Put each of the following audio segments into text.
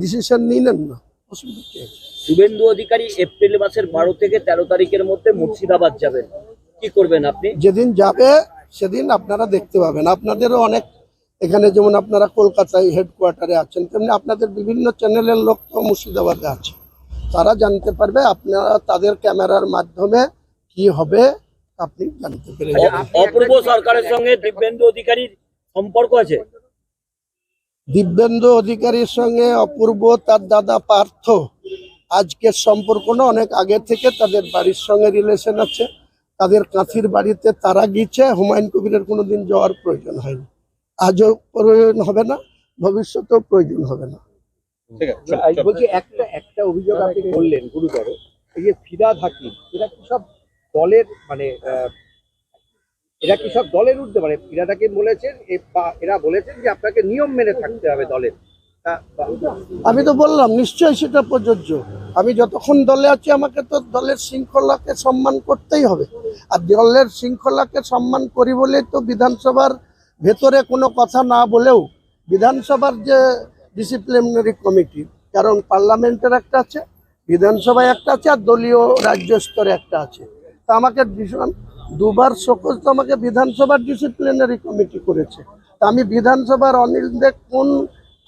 Decision নিলেন না। অসুবিধা কি? আছে? শুভেন্দু অধিকারী এপ্রিল মাসের বারো থেকে তেরো তারিখের মধ্যে মুর্শিদাবাদ যাবেন। কি করবেন আপনি? যেদিন যাবে সেদিন আপনারা দেখতে পাবেন। আপনাদেরও অনেক এখানে যেমন আপনারা কলকাতায় হেডকোয়ার্টারে আছেন তেমনি আপনাদের বিভিন্ন চ্যানেলের লোক তো মুর্শিদাবাদে আছে। তারা জানতে পারবে আপনারা তাদের ক্যামেরার মাধ্যমে কি হবে আপনি জানতে পেরে অপূর্ব সরকারের সঙ্গে দিব্যেন্দু অধিকারীর সম্পর্ক আছে? দিব্যেন্দু অধিকারীর সঙ্গে অপূর্ব তার দাদা পার্থ। আজকের সম্পর্ক না অনেক আগে থেকে তাদের বাড়ির সঙ্গে রিলেশন আছে। তাদের কাঁথির বাড়িতে তারা গিয়েছে। হুমায়ুন কবিরের কোনোদিন যাওয়ার প্রয়োজন হয়নি। আজও প্রয়োজন হবে না ভবিষ্যতেও প্রয়োজন হবে না। এই বলছি একটা একটা অভিযোগ আপনি করলেন গুরুতর। এই যে ফিরাদ হাকিম এরা কি সব দলের মানে আহ, এরা কি সব দলের উঠতে পারে ফিরাদ হাকিম বলেছেন এরা বলেছেন যে আপনাকে নিয়ম মেনে থাকতে হবে দলের আমি তো বললাম, নিশ্চয়ই সেটা প্রযোজ্য। আমি যতক্ষণ দলে আছি, আমাকে তো দলের শৃঙ্খলাকে সম্মান করতেই হবে। আর দলের শৃঙ্খলাকে সম্মান করি বলে তো বিধানসভার ভেতরে কোনো কথা না বলেও বিধানসভার যে ডিসিপ্লিনারি কমিটি কারণ পার্লামেন্টের একটা আছে, বিধানসভায় একটা আছে, আর দলীয় রাজ্য স্তরে একটা আছে। তা আমাকে ভীষণ- দুবার সকল তো আমাকে বিধানসভার ডিসিপ্লিনারি কমিটি করেছে। তা আমি বিধানসভার অনিল দেব কোন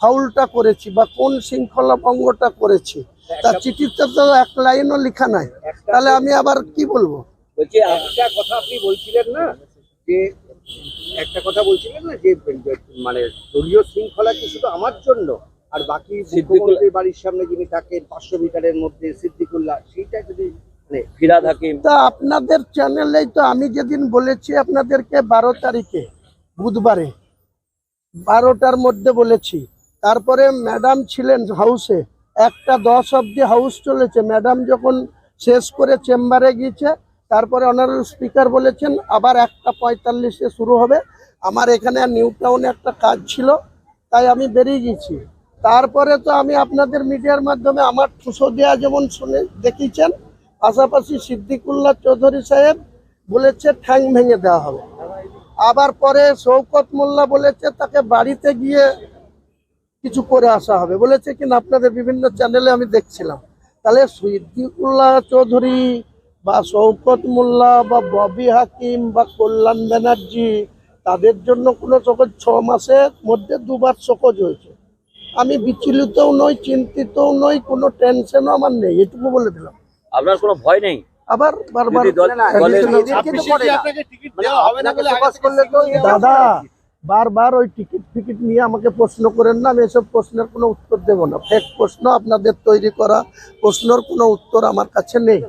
ফাউলটা করেছি বা কোন শৃঙ্খলা ভঙ্গটা করেছি? তার চিঠিতে তো এক লাইনও লেখা নাই। তাহলে আমি আবার কি বলব? বলছি একটা কথা আপনি বলছিলেন না যে একটা কথা বলছিলেন না যে মানে দলীয় শৃঙ্খলা কি শুধু আমার জন্য? আর বাকি মুখ্যমন্ত্রীর বাড়ির সামনে যিনি থাকেন পাঁচশো মিটারের মধ্যে সিদ্দিকুল্লাহ সেইটা যদি ফিরাদ হাকিম। তা আপনাদের চ্যানেলেই তো আমি যেদিন বলেছি আপনাদেরকে বারো তারিখে, বুধবারে, বারোটার মধ্যে বলেছি। তারপরে ম্যাডাম ছিলেন হাউসে, একটা দশ অব্দি হাউস চলেছে। ম্যাডাম যখন শেষ করে চেম্বারে গিয়েছে, তারপরে অনারেল স্পিকার বলেছেন, আবার একটা পঁয়তাল্লিশে শুরু হবে। আমার এখানে নিউ টাউনে একটা কাজ ছিল, তাই আমি বেরিয়ে গেছি তারপরে তো আমি আপনাদের মিডিয়ার মাধ্যমে আমার ঠুসো দেওয়া যেমন শুনে দেখিয়েছেন পাশাপাশি সিদ্দিকুল্লাহ চৌধুরী সাহেব বলেছে, ঠ্যাং ভেঙে দেওয়া হবে। আবার পরে শৌকত মোল্লা বলেছে, তাকে বাড়িতে গিয়ে কিছু করে আসা হবে। বলেছে কিনা আপনাদের বিভিন্ন চ্যানেলে আমি দেখছিলাম। তাহলে সিদ্দিকুল্লাহ চৌধুরী বা শৌকত মোল্লা বা ববি হাকিম বা কল্যাণ ব্যানার্জি, তাদের জন্য কোনো সকল ছ মাসের মধ্যে দুবার সকজ হয়েছে। আমি বিচলিতও নই, চিন্তিতও নই, কোনো টেনশনও আমার নেই, এটুকু বলে দিলাম। আপনার কোনো ভয় নেই? আবার বারবার। মানে দাদা বারবার ওই টিকিট ফিকিট নিয়ে আমাকে প্রশ্ন করেন না আমি এসব প্রশ্নের কোনো উত্তর দেব না। ফেক প্রশ্ন আপনাদের তৈরি করা প্রশ্নের কোনো উত্তর আমার কাছে নেই।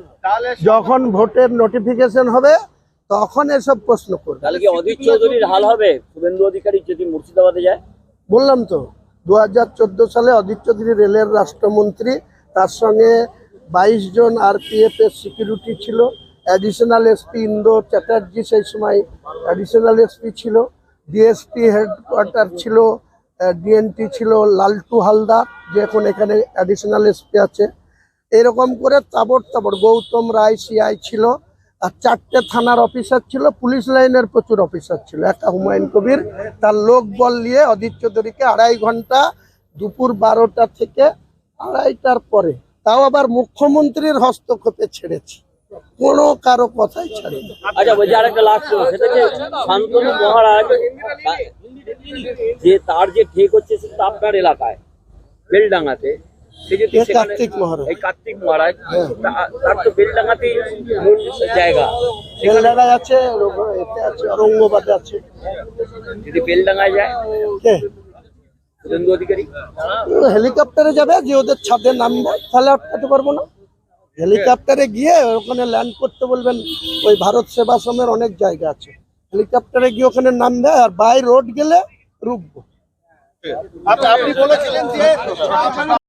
যখন ভোটের নোটিফিকেশন হবে তখন এসব প্রশ্ন করবে। তাহলে কি অধীর চৌধুরীর হাল হবে? শুভেন্দু অধিকারী যদি মুর্শিদাবাদে যায়? বললাম তো দু হাজার চোদ্দ সালে অদিত চৌধুরী রেলের রাষ্ট্রমন্ত্রী তার সঙ্গে বাইশ জন আরপিএফ এর সিকিউরিটি ছিল। অ্যাডিশনাল এসপি ইন্দো চ্যাটার্জি সেই সময় অ্যাডিশনাল এসপি ছিল। ডিএসপি হেডকোয়ার্টার ছিল ডিএনটি ছিল, লালটু হালদার, যে এখন এখানে অ্যাডিশনাল এসপি আছে। এরকম করে তাবড় তাবড় গৌতম রায় সিআই ছিল। আর চারটে থানার অফিসার ছিল, পুলিশ লাইনের প্রচুর অফিসার ছিল। একটা হুমায়ুন কবির, তার লোক বল নিয়ে অদিত চৌধুরীকে আড়াই ঘণ্টা দুপুর বারোটা থেকে আড়াইটার পরে তাও আবার মুখ্যমন্ত্রীর হস্তক্ষেপে ছেড়েছি। কোনো কারও কথাই ছাড়িনি। আচ্ছা বলছি আরেকটা লাস্ট সেটা যে শান্তনু মহারাজ যে তার যে ঠেক হচ্ছে সেটা আপনার এলাকায় বেলডাঙ্গাতে। কার্তিক মহারাজ? এই কার্তিক মহারাজ হ্যাঁ। তার তো বেলডাঙ্গাতেই মূল জায়গা। সেখানে বেলডাঙ্গায় আছে এতে আছে অরঙ্গবাদে আছে। যদি বেলডাঙ্গায় যায় কে শুভেন্দু অধিকারী ও হেলিকপ্টারে যাবে যে ওদের ছাদে নামবে। তাহলে আটকাতে পারব না। হেলিকপ্টারে গিয়ে ওখানে ল্যান্ড করতে বলবেন ওই ভারত সেবাশ্রমের অনেক জায়গা আছে। হেলিকপ্টারে গিয়ে ওখানে নামবে আর বাই রোড গেলে রুকবো আপনি বলেছিলেন যে